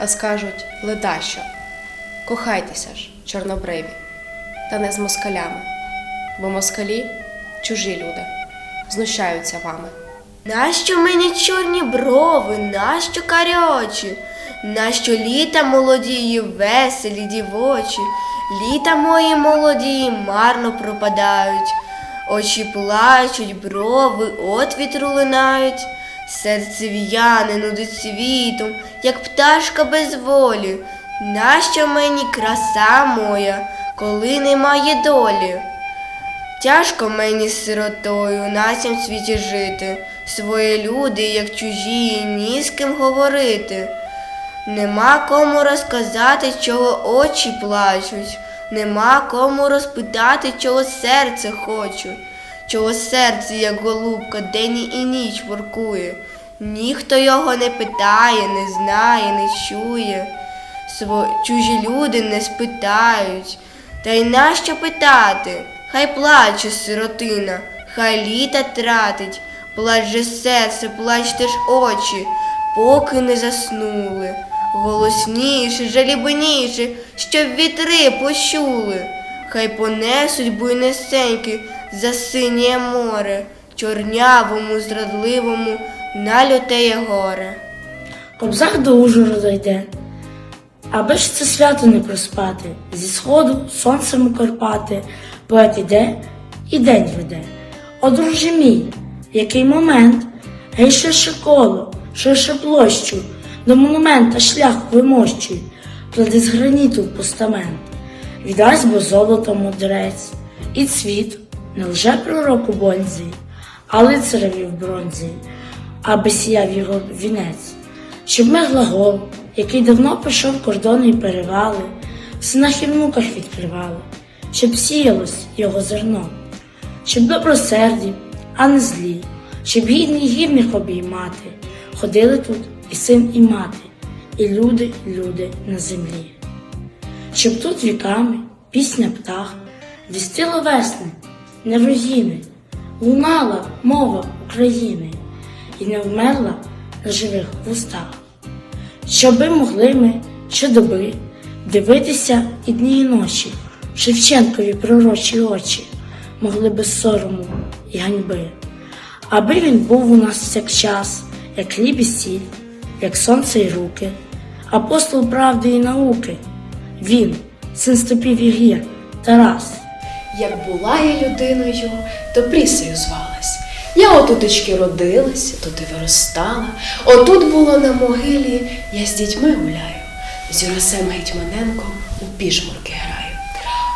а скажуть ледащо. Кохайтеся ж, чорнобриві, та не з москалями, бо москалі чужі люди, знущаються вами. Нащо мені чорні брови, нащо карі очі? Нащо літа молодії, веселі дівочі? Літа мої молодії марно пропадають, очі плачуть, брови от вітру линають, серце в'яне нудить світом, як пташка без волі. Нащо мені краса моя, коли немає долі? Тяжко мені з сиротою на цім світі жити, свої люди, як чужі, ні з ким говорити. Нема кому розказати, чого очі плачуть, нема кому розпитати, чого серце хочу, чого серце, як голубка, день і ніч воркує. Ніхто його не питає, не знає, не чує. Сво... Чужі люди не спитають. Та й нащо питати? Хай плаче сиротина, хай літа тратить, плач же серце, плачте ж очі, поки не заснули. Голосніше, жалібніше, щоб вітри почули. Хай понесуть буйнесеньки за синє море, чорнявому, зрадливому, на лютеє горе. Кобзар до Ужгорода йде. Аби ж це свято не проспати, зі сходу сонцем у Карпати, поет іде і день веде. О, друже мій, який момент, гей ширше коло, ширше площу, до монумента шлях вимощуй, клади з граніту постамент, віддасть бо золото мудрець, і цвіт не лже пророку бонзі, а лицареві в бронзі, аби сіяв його вінець. Щоб ми глагол, який давно пройшов кордони і перевали, в синах і внуках відкривали, щоб сіялось його зерно, щоб добросерді, а не злі, щоб гідний гідних обіймати, ходили тут і син, і мати, і люди, люди на землі. Щоб тут віками пісня птах вістила весни, не руїни, лунала мова України і не вмерла на живих вустах. Щоби могли ми щодоби дивитися і дні і ночі, Шевченкові пророчі очі, могли без сорому і ганьби, аби він був у нас як час, як хліб і сіль, як сонце й руки, апостол правди і науки, він, син стопів і гір, Тарас. Як була я людиною, то прісею звалась. Я отутечки родилась, тут і виростала. Отут було на могилі, я з дітьми гуляю, з Юрасем Гетьманенком у пішмурки граю.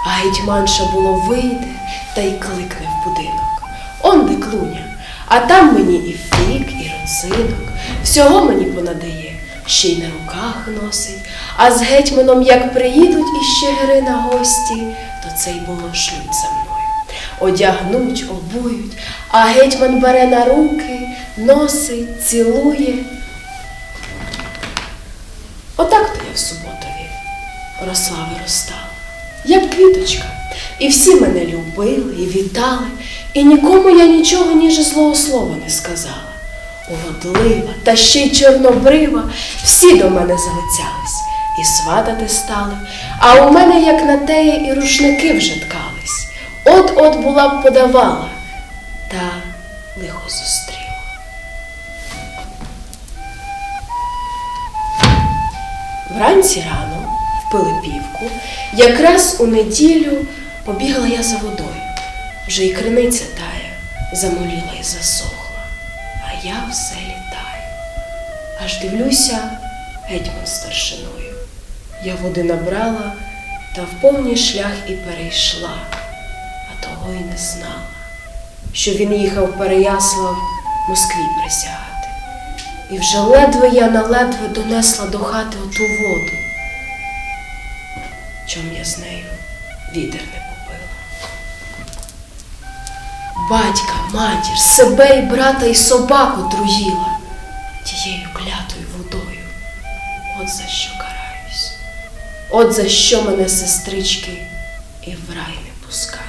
А гетьманша було вийде та й кликне в будинок. Он де клуня, а там мені і фік, і родзинок, всього мені понадає, ще й на руках носить. А з гетьманом, як приїдуть іще гери на гості, то це й було шлють за мною. Одягнуть, обують, а гетьман бере на руки, носить, цілує. Отак то я в суботові росла виростала, як квіточка. І всі мене любили і вітали, і нікому я нічого, ніж злого слова не сказала. Уродлива та ще й чорнобрива, всі до мене залицялись і сватати стали, а у мене, як на теє, і рушники вже ткались. От-от була б подавала, та лихо зустріла. Вранці рано, в Пилипівку, якраз у неділю побігла я за водою. Вже й криниця тая замоліла і засохла, а я все літаю. Аж дивлюся, гетьман старшиною. Я води набрала та в повний шлях і перейшла, а того й не знала, що він їхав Переяслав Москві присягати. і вже ледве я на ледве донесла до хати оту воду. Чом я з нею відер не попила. Батька, матір, себе і брата і собаку труїла тією клятою водою. От за що От за що мене сестрички і в рай не пускають.